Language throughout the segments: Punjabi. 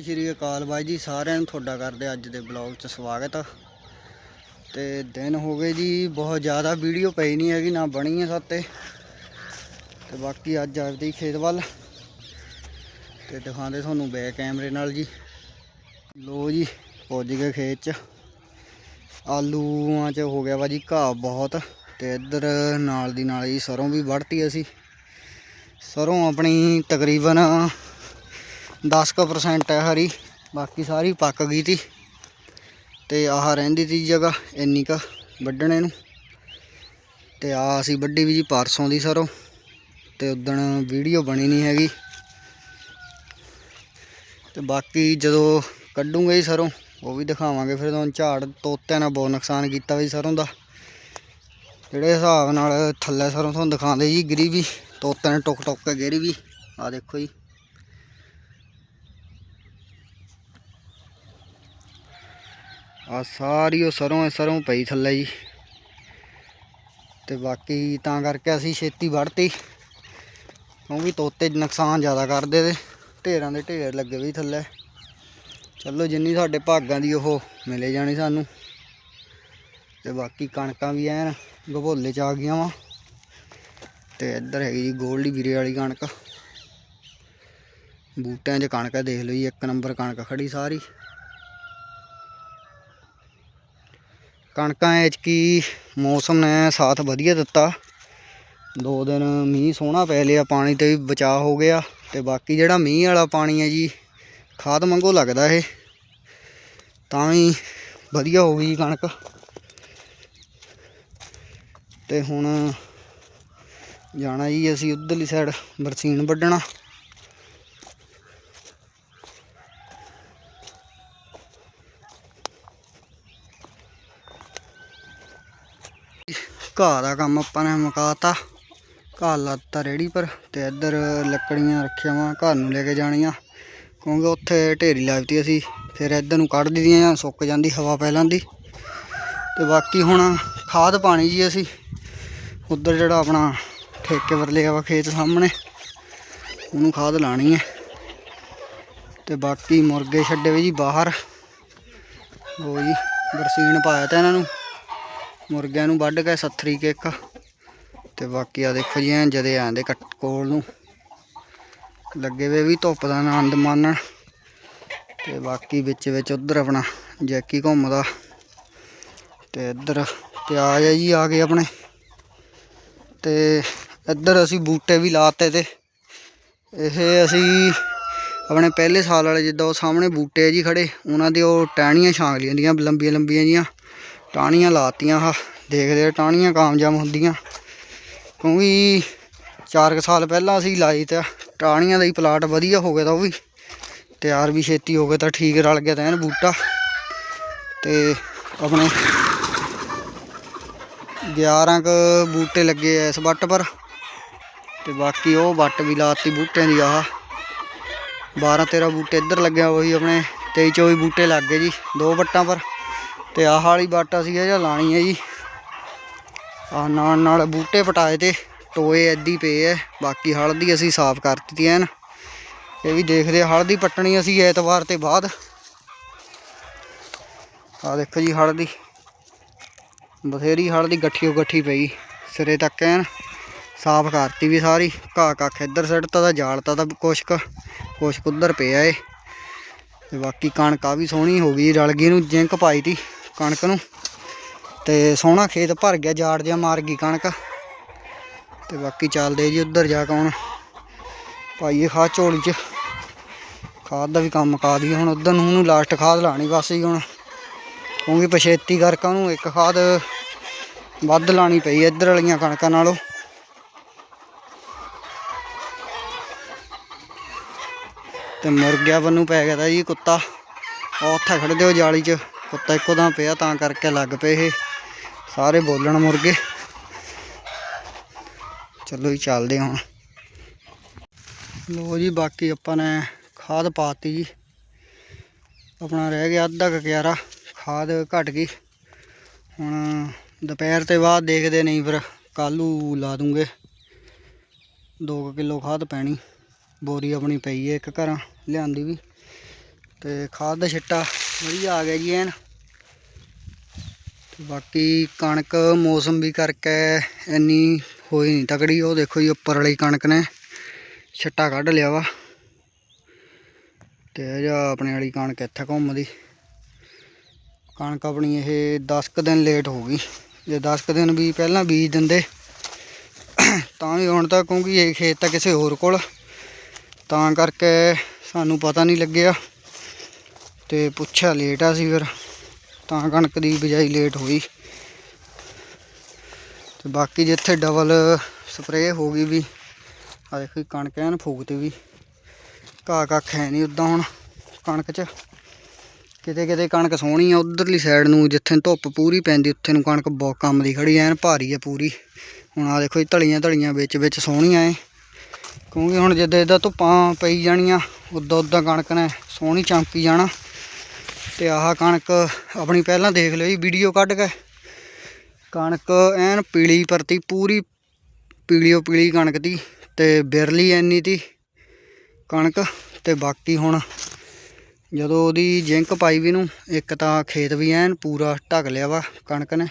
ਸਤਿ ਸ਼੍ਰੀ ਅਕਾਲ ਬਾਈ ਜੀ, ਸਾਰਿਆਂ ਨੂੰ ਤੁਹਾਡਾ ਕਰਦੇ ਅੱਜ ਦੇ ਬਲੌਗ 'ਚ ਸਵਾਗਤ। ਆ ਤੇ ਦਿਨ ਹੋ ਗਏ ਜੀ, ਬਹੁਤ ਜ਼ਿਆਦਾ ਵੀਡੀਓ ਪਈ ਨਹੀਂ ਹੈਗੀ, ਨਾ ਬਣੀ ਹੈ ਸਾਤੇ ਤੇ। ਬਾਕੀ ਅੱਜ ਆਪਦੀ ਖੇਤ ਵੱਲ। ਤੇ ਦਿਖਾਉਂਦੇ ਤੁਹਾਨੂੰ ਬੈਕ ਕੈਮਰੇ ਨਾਲ ਜੀ। ਲੋ ਜੀ, ਪੁੱਜ ਗਏ ਖੇਤ 'ਚ। ਆਲੂਆਂ 'ਚ ਹੋ ਗਿਆ ਵਾ ਜੀ ਘਾਹ ਬਹੁਤ। ਤੇ ਇੱਧਰ ਨਾਲ ਦੀ ਨਾਲ ਜੀ ਸਰੋਂ ਵੀ ਵੜਤੀ ਅਸੀਂ। ਸਰੋਂ ਆਪਣੀ ਤਕਰੀਬਨ 10% ਹੈ ਹਰੀ, ਬਾਕੀ ਸਾਰੀ ਪੱਕ ਗਈ ਤੀ। ਤੇ ਆਹ ਰਹਿੰਦੀ ਤੀ ਜਗ੍ਹਾ, ਇੰਨੀ ਕ ਵੱਢਣੇ ਨੂੰ। ਤੇ ਆ ਅਸੀਂ ਵੱਢੀ ਵੀ ਜੀ ਪਰਸੋਂ ਦੀ ਸਰੋਂ, ਤੇ ਉਦਣ ਵੀਡੀਓ ਬਣੀ ਨਹੀਂ ਹੈਗੀ। ਤੇ ਬਾਕੀ ਜਦੋਂ ਕੱਢੂਗੇ ਜੀ ਸਰੋਂ, ਉਹ ਵੀ ਦਿਖਾਵਾਂਗੇ ਫਿਰ ਤੁਹਾਨੂੰ ਝਾੜ ਤੋਤਿਆਂ ਨੇ ਬਹੁਤ ਨੁਕਸਾਨ ਕੀਤਾ ਵੀ ਸਰੋਂ ਦਾ। ਜਿਹੜੇ ਹਿਸਾਬ ਨਾਲ ਥੱਲੇ ਸਰੋਂ ਤੁਹਾਨੂੰ ਦਿਖਾਉਂਦੇ ਜੀ, ਗਿਰੀ ਵੀ, ਤੋਤਿਆਂ ਨੇ ਟੁੱਕ ਟੁੱਕ ਕੇ ਗਿਰੀ ਵੀ। ਆ ਦੇਖੋ ਜੀ। ਆ ਸਾਰੀ ਉਹ ਸਰੋਂ ਹੈ ਸਰੋਂ ਪਈ ਥੱਲੇ ਜੀ। ਤੇ ਬਾਕੀ ਤਾਂ ਕਰਕੇ ਅਸੀਂ ਛੇਤੀ ਵੜਤੀ ਕਿਉਂਕਿ ਤੋਤੇ ਨੁਕਸਾਨ ਜ਼ਿਆਦਾ ਕਰਦੇ ਤੇ ਢੇਰਾਂ ਦੇ ਢੇਰ ਲੱਗੇ ਵੀ ਥੱਲੇ। ਚਲੋ ਜਿੰਨੀ ਸਾਡੇ ਭਾਗਾਂ ਦੀ ਉਹ ਮਿਲੇ ਜਾਣੀ ਸਾਨੂੰ। ਤੇ ਬਾਕੀ ਕਣਕਾਂ ਵੀ ਐਨ ਗਭੋਲੇ ਚ ਆ ਗਈਆਂ ਵਾ। ਤੇ ਇੱਧਰ ਹੈਗੀ ਜੀ ਗੋਲਡੀ ਵੀਰੇ ਵਾਲੀ ਕਣਕ। ਬੂਟਿਆਂ 'ਚ ਕਣਕ ਦੇਖ ਲਓ ਜੀ, ਇੱਕ ਨੰਬਰ ਕਣਕ ਖੜੀ ਸਾਰੀ। ਕਣਕਾਂ ਐਚ ਕੀ ਮੌਸਮ ਨੇ ਸਾਥ ਵਧੀਆ ਦਿੱਤਾ। ਦੋ ਦਿਨ ਮੀਂਹ ਸੋਹਣਾ ਪੈ ਲਿਆ, ਪਾਣੀ ਤੇ ਵੀ ਬਚਾਅ ਹੋ ਗਿਆ ਤੇ ਬਾਕੀ ਜਿਹੜਾ ਮੀਂਹ ਵਾਲਾ ਪਾਣੀ ਹੈ ਜੀ, ਖਾਦ ਮੰਗੋ ਲੱਗਦਾ ਇਹ। ਤਾਂ ਵੀ ਵਧੀਆ ਹੋ ਗਈ ਕਣਕ। ਤੇ ਹੁਣ ਜਾਣਾ ਜੀ ਅਸੀਂ ਉਧਰਲੀ ਸਾਈਡ ਬਰਸੀਨ ਵੱਢਣਾ। ਘਾਹ ਦਾ ਕੰਮ ਆਪਾਂ ਨੇ ਮੁਕਾਤਾ। ਘਾਹ ਲਾਤਾ ਰੇੜੀ ਪਰ ਤੇ ਇੱਧਰ ਲੱਕੜੀਆਂ ਰੱਖੀਆਂ ਵਾ ਘਰ ਨੂੰ ਲੈ ਕੇ ਜਾਣੀਆਂ। ਕਿਉਂਕਿ ਉੱਥੇ ਢੇਰੀ ਲਾਤੀ ਅਸੀਂ, ਫਿਰ ਇੱਧਰ ਨੂੰ ਕੱਢ ਦਿੱਤੀਆਂ ਸੁੱਕ ਜਾਂਦੀ ਹਵਾ ਪਹਿਲਾਂ ਦੀ। ਤੇ ਬਾਕੀ ਹੁਣ ਖਾਦ ਪਾਣੀ ਜੀ ਅਸੀਂ। ਉੱਧਰ ਜਿਹੜਾ ਆਪਣਾ ਠੇਕੇ ਪਰ ਲਿਆ ਵਾ ਖੇਤ ਸਾਹਮਣੇ, ਉਹਨੂੰ ਖਾਦ ਲਾਣੀ ਹੈ। ਤੇ ਬਾਕੀ ਮੁਰਗੇ ਛੱਡੇ ਵੀ ਜੀ ਬਾਹਰ। ਉਹ ਜੀ ਬਰਸੀਨ ਪਾਇਆ ਤਾਂ ਇਹਨਾਂ ਨੂੰ। ਮੁਰਗਿਆਂ ਨੂੰ ਵੱਢ ਕੇ ਸੱਥਰੀ ਕਿੱਕ ਇੱਕ। ਤੇ ਬਾਕੀ ਆ ਦੇਖੋ ਜੀ, ਐਂ ਜਦੇ ਆਂਦੇ ਕੱਟ ਕੋਲ ਨੂੰ। ਲੱਗੇ ਵੇ ਵੀ ਧੁੱਪ ਦਾ ਆਨੰਦ ਮਾਣਨ। ਤੇ ਬਾਕੀ ਵਿੱਚ ਵਿੱਚ ਉਧਰ ਆਪਣਾ ਜੈਕੀ ਘੁੰਮਦਾ। ਤੇ ਇੱਧਰ ਪਿਆਜ਼ ਹੈ ਜੀ, ਆ ਗਏ ਆਪਣੇ। ਤੇ ਇੱਧਰ ਅਸੀਂ ਬੂਟੇ ਵੀ ਲਾਤੇ ਤੇ। ਇਹ ਅਸੀਂ ਆਪਣੇ ਪਹਿਲੇ ਸਾਲ ਵਾਲੇ ਜਿੱਦਾਂ ਉਹ ਸਾਹਮਣੇ ਬੂਟੇ ਜੀ ਖੜੇ, ਉਹਨਾਂ ਦੀ ਉਹ ਟਹਿਣੀਆਂ ਛਾਂਗ ਲੀਆਂ ਲੰਬੀਆਂ ਲੰਬੀਆਂ ਜੀਆਂ। ਟਾਹਣੀਆਂ ਲਾਤੀਆਂ ਆ ਦੇਖਦੇ ਆ ਟਾਹਣੀਆਂ ਕਾਮਯਾਬ ਹੁੰਦੀਆਂ। ਕਿਉਂਕਿ 4 ਸਾਲ ਪਹਿਲਾਂ ਅਸੀਂ ਲਾਈ ਤੇ ਟਾਹਣੀਆਂ ਦਾ ਹੀ ਪਲਾਟ ਵਧੀਆ ਹੋ ਗਿਆ ਤਾਂ ਉਹ ਵੀ। ਤਿਆਰ ਵੀ ਛੇਤੀ ਹੋ ਗਿਆ ਤਾਂ ਠੀਕ ਰਲ ਗਿਆ ਤਾਂ ਐਨ ਬੂਟਾ। ਤੇ ਆਪਣੇ 11 ਕ ਬੂਟੇ ਲੱਗੇ ਐ ਇਸ ਵੱਟ ਪਰ। ਤੇ ਬਾਕੀ ਉਹ ਵੱਟ ਵੀ ਲਾਤੀ ਬੂਟਿਆਂ ਦੀ ਆਹ। 12 13 ਬੂਟੇ ਇੱਧਰ ਲੱਗਿਆ ਉਹੀ ਆਪਣੇ 23 24 ਬੂਟੇ ਲੱਗ ਗਏ ਜੀ, ਦੋ ਵੱਟਾਂ ਪਰ। ਤੇ ਆਹ ਵਾਲੀ ਵੱਟ ਅਸੀਂ ਇਹ ਜਿਹਾ ਲਾਣੀ ਹੈ ਜੀ। ਆ ਨਾਲ ਨਾਲ ਬੂਟੇ ਪਟਾਏ ਤੇ ਟੋਏ ਐਦੀ ਪਏ ਐ, ਬਾਕੀ ਹਲਦੀ ਅਸੀਂ ਸਾਫ਼ ਕਰ ਦਿੱਤੀ ਐਨ। ਇਹ ਵੀ ਦੇਖਦੇ ਆ, ਹਲਦੀ ਪੱਟਣੀ ਅਸੀਂ ਐਤਵਾਰ ਤੇ ਬਾਅਦ। ਆ ਦੇਖੋ ਜੀ ਹਲਦੀ। ਬਥੇਰੀ ਹਲਦੀ ਗੱਠੀਓ ਗੱਠੀ ਪਈ ਸਿਰੇ ਤੱਕ ਐਨ। ਸਾਫ਼ ਕਰਤੀ ਵੀ ਸਾਰੀ, ਘਾਹ ਕੱਖ ਇੱਧਰ ਸਿੱਟਤਾ ਤਾਂ ਜਾਲਤਾ ਤਾਂ ਕੁਛ ਕੁ ਕੁਛ ਕੁ ਉੱਧਰ ਪਿਆ ਏ। ਤੇ ਬਾਕੀ ਕਣਕ ਆ ਵੀ ਸੋਹਣੀ ਹੋ ਗਈ, ਰਲ ਗਈ ਨੂੰ ਜਿੰਕ ਪਾਈ ਤੀ। ਕਣਕ ਨੂੰ। ਤੇ ਸੋਹਣਾ ਖੇਤ ਭਰ ਗਿਆ, ਜਾੜ ਜਿਹਾ ਮਾਰ ਗਈ ਕਣਕ। ਤੇ ਬਾਕੀ ਚੱਲਦੇ ਜੀ ਉੱਧਰ ਜਾ ਕੇ ਹੁਣ। ਪਾਈਏ ਖਾਦ ਝੋਲੀ 'ਚ। ਖਾਦ ਦਾ ਵੀ ਕੰਮ ਮੁਕਾ ਦੀ ਹੁਣ ਉਧਰ ਨੂੰ, ਉਹਨੂੰ ਲਾਸਟ ਖਾਦ ਲਾਣੀ ਬਸ ਜੀ ਹੁਣ। ਕਿਉਂਕਿ ਪਛੇਤੀ ਕਰਕੇ ਉਹਨੂੰ ਇੱਕ ਖਾਦ ਵੱਧ ਲਾਣੀ ਪਈ ਇੱਧਰ ਵਾਲੀਆਂ ਕਣਕਾਂ ਨਾਲੋਂ। ਤੇ ਮੁਰਗਿਆਂ ਵੱਲੋਂ ਪੈ ਗਿਆ ਤਾਂ ਜੀ ਕੁੱਤਾ। ਉਹ ਉੱਥੇ ਖੜਦੇ ਹੋ ਜਾਲੀ 'ਚ। ਕੁੱਤਾ ਇੱਕੋ ਦਮ ਪਿਆ, ਤਾਂ ਕਰਕੇ ਲੱਗ ਪਏ ਇਹ। ਸਾਰੇ ਬੋਲਣ ਮੁਰਗੇ। ਚਲੋ ਜੀ, ਚੱਲਦੇ ਹੁਣ। ਲੋ ਜੀ, ਬਾਕੀ ਆਪਾਂ ਨੇ ਖਾਦ ਪਾਤੀ ਜੀ। ਆਪਣਾ ਰਹਿ ਗਿਆ ਅੱਧਾ ਕਿਆਰਾ, ਖਾਦ ਘਟ ਗਈ। ਹੁਣ ਦੁਪਹਿਰ ਤੇ ਬਾਅਦ ਦੇਖਦੇ ਨਹੀਂ, ਫਿਰ ਕਾਲੂ ਲਾ ਦੂੰਗੇ। 2 ਕਿਲੋ ਖਾਦ ਪੈਣੀ। ਬੋਰੀ ਆਪਣੀ ਪਈ ਹੈ ਇੱਕ ਘਰਾਂ, ਲਿਆਂਦੀ ਵੀ। ਤੇ ਖਾਦ ਦਾ ਛਿੱਟਾ ਵਧੀਆ ਆ ਗਿਆ ਜੀ ਐਨ। ਤੇ ਬਾਕੀ ਕਣਕ ਮੌਸਮ ਵੀ ਕਰਕੇ ਇੰਨੀ ਹੋਈ ਨਹੀਂ ਤਕੜੀ, ਉਹ ਦੇਖੋ ਜੀ ਉੱਪਰ ਵਾਲੀ ਕਣਕ ਨੇ ਛਿੱਟਾ ਕੱਢ ਲਿਆ ਵਾ। ਤੇ ਇਹ ਜਾ ਆਪਣੇ ਵਾਲੀ ਕਣਕ ਇੱਥੇ ਘੁੰਮਦੀ। ਕਣਕ ਆਪਣੀ ਇਹ 10 ਕੁ ਦਿਨ ਲੇਟ ਹੋ ਗਈ। ਜੇ 10 ਕੁ ਦਿਨ ਵੀ ਪਹਿਲਾਂ ਬੀਜ ਦਿੰਦੇ, ਤਾਂ ਵੀ ਹੁਣ ਤਾਂ ਕਿਉਂਕਿ ਇਹ ਖੇਤ ਤਾਂ ਕਿਸੇ ਹੋਰ ਕੋਲ। ਤਾਂ ਕਰਕੇ ਸਾਨੂੰ ਪਤਾ ਨਹੀਂ ਲੱਗਿਆ। ਤੇ ਪੁੱਛਿਆ ਲੇਟ ਆ ਸੀ ਫਿਰ, ਤਾਂ ਕਣਕ ਦੀ ਬਿਜਾਈ ਲੇਟ ਹੋਈ। ਤੇ ਬਾਕੀ ਜਿੱਥੇ ਡਬਲ ਸਪਰੇਅ ਹੋ ਗਈ ਵੀ ਆ ਦੇਖੋ ਜੀ ਕਣਕ ਐਨ ਫੂਕਤੀ ਵੀ। ਘਾਹ ਕੱਖ ਹੈ ਨਹੀਂ ਉਦਾਂ ਹੁਣ ਕਣਕ 'ਚ। ਕਿਤੇ ਕਿਤੇ ਕਣਕ ਸੋਹਣੀ ਆ ਉਧਰਲੀ ਸਾਈਡ ਨੂੰ, ਜਿੱਥੇ ਧੁੱਪ ਪੂਰੀ ਪੈਂਦੀ, ਉੱਥੇ ਨੂੰ ਕਣਕ ਬਹੁਤ ਕੰਮ ਦੀ ਖੜੀ ਐਨ ਭਾਰੀ ਆ ਪੂਰੀ। ਹੁਣ ਆ ਦੇਖੋ ਜੀ ਧਲੀਆਂ ਧਲੀਆਂ ਵਿੱਚ ਵਿੱਚ ਸੋਹਣੀਆਂ ਏ ਕਿਉਂਕਿ ਹੁਣ ਜਿੱਦਾਂ ਜਿੱਦਾਂ ਧੁੱਪਾਂ ਪਈ ਜਾਣੀਆਂ, ਉਦਾਂ ਉਦਾਂ ਕਣਕ ਨੇ ਸੋਹਣੀ ਚਮਕੀ ਜਾਣਾ। ਤੇ ਆਹ ਕਣਕ ਆਪਣੀ ਪਹਿਲਾਂ ਦੇਖ ਲਿਓ ਜੀ, ਵੀਡੀਓ ਕੱਢ ਕੇ। ਕਣਕ ਐਨ ਪੀਲੀ ਪਰਤੀ ਪੂਰੀ ਪੀਲੀਓ ਪੀਲੀ ਕਣਕ ਦੀ ਤੇ ਬਿਰਲੀ ਐਨੀ ਤੀ ਕਣਕ ਤੇ ਬਾਕੀ ਹੁਣ ਜਦੋਂ ਉਹਦੀ ਜਿੰਕ ਪਾਈ ਵੀ ਨੂੰ, ਇੱਕ ਤਾਂ ਖੇਤ ਵੀ ਐਨ ਪੂਰਾ ਢੱਕ ਲਿਆ ਵਾ ਕਣਕ ਨੇ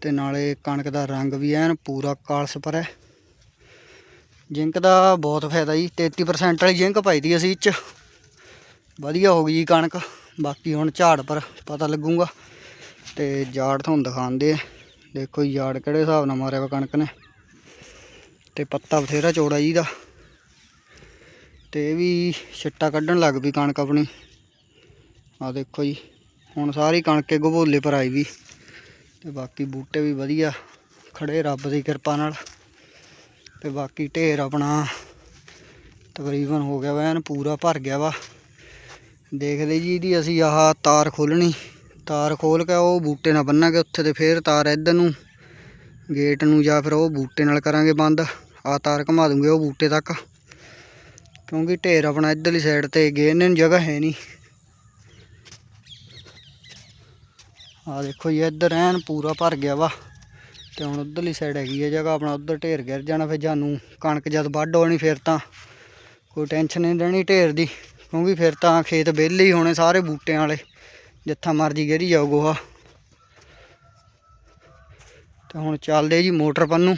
ਤੇ ਨਾਲੇ ਕਣਕ ਦਾ ਰੰਗ ਵੀ ਐਨ ਪੂਰਾ ਕਾਲਸ ਪਰ ਹੈ ਜਿੰਕ ਦਾ ਬਹੁਤ ਫਾਇਦਾ ਜੀ 33% ਵਾਲੀ ਜਿੰਕ ਪਾਈ ਦੀ ਅਸੀਂ ਇਹ 'ਚ। ਵਧੀਆ ਹੋ ਗਈ ਜੀ ਕਣਕ। ਬਾਕੀ ਹੁਣ ਝਾੜ ਪਰ ਪਤਾ ਲੱਗੂਗਾ ਤੇ ਜਾੜ ਤੁਹਾਨੂੰ ਦਿਖਾਉਂਦੇ ਆ। ਦੇਖੋ ਜੀ, ਜਾੜ ਕਿਹੜੇ ਹਿਸਾਬ ਨਾਲ ਮਾਰਿਆ ਵਾ ਕਣਕ ਨੇ। ਤੇ ਪੱਤਾ ਬਥੇਰਾ ਚੌੜਾ ਜੀ ਦਾ। ਤੇ ਇਹ ਵੀ ਛਿੱਟਾ ਕੱਢਣ ਲੱਗ ਪਈ ਕਣਕ ਆਪਣੀ। ਆ ਦੇਖੋ ਜੀ, ਹੁਣ ਸਾਰੀ ਕਣਕੇ ਗਭੋਲੇ ਪਰ ਆਈ ਵੀ। ਤੇ ਬਾਕੀ ਬੂਟੇ ਵੀ ਵਧੀਆ, ਖੜੇ ਰੱਬ ਦੀ ਕਿਰਪਾ ਨਾਲ। ਤੇ ਬਾਕੀ ਢੇਰ ਆਪਣਾ ਤਕਰੀਬਨ ਹੋ ਗਿਆ ਵਾ ਐਨ ਪੂਰਾ ਭਰ ਗਿਆ ਵਾ। ਦੇਖਦੇ ਜੀ ਇਹਦੀ ਅਸੀਂ ਆਹ ਤਾਰ ਖੋਲਣੀ ਤਾਰ ਖੋਲ ਕੇ ਉਹ ਬੂਟੇ ਨਾਲ ਬੰਨਾਂਗੇ ਉੱਥੇ ਤੇ ਫੇਰ ਤਾਰ ਇੱਧਰ ਨੂੰ, ਗੇਟ ਨੂੰ ਜਾਂ ਫਿਰ ਉਹ ਬੂਟੇ ਨਾਲ ਕਰਾਂਗੇ ਬੰਦ। ਆ ਤਾਰ ਘੁਮਾ ਦੂੰਗੇ ਉਹ ਬੂਟੇ ਤੱਕ। ਕਿਉਂਕਿ ਢੇਰ ਆਪਣਾ ਇੱਧਰਲੀ ਸਾਈਡ ਤੇ ਗੇਰਨ ਨੂੰ ਜਗ੍ਹਾ ਹੈ ਨਹੀਂ। ਆ ਦੇਖੋ ਜੀ ਇੱਧਰ ਐਨ ਪੂਰਾ ਭਰ ਗਿਆ ਵਾ ਤੇ ਹੁਣ ਉਧਰਲੀ ਸਾਈਡ ਹੈਗੀ ਹੈ ਜਗ੍ਹਾ ਆਪਣਾ, ਉਧਰ ਢੇਰ ਗਿਰ ਜਾਣਾ ਫਿਰ ਜਾਨੂੰ ਕਣਕ ਜਦ ਵੱਢ ਹੋਣੀ ਫਿਰ ਤਾਂ। ਕੋਈ ਟੈਨਸ਼ਨ ਨਹੀਂ ਰਹਿਣੀ ਢੇਰ ਦੀ। ਕਿਉਂਕਿ ਫਿਰ ਤਾਂ ਖੇਤ ਵਿਹਲੇ ਹੀ ਹੋਣੇ ਸਾਰੇ ਬੂਟਿਆਂ ਵਾਲੇ, ਜਿੱਥਾ ਮਰਜ਼ੀ ਗੇਰੀ ਜਾਓ ਗੋਹਾ। ਤੇ ਹੁਣ ਚੱਲਦੇ ਜੀ ਮੋਟਰ ਪੰਨ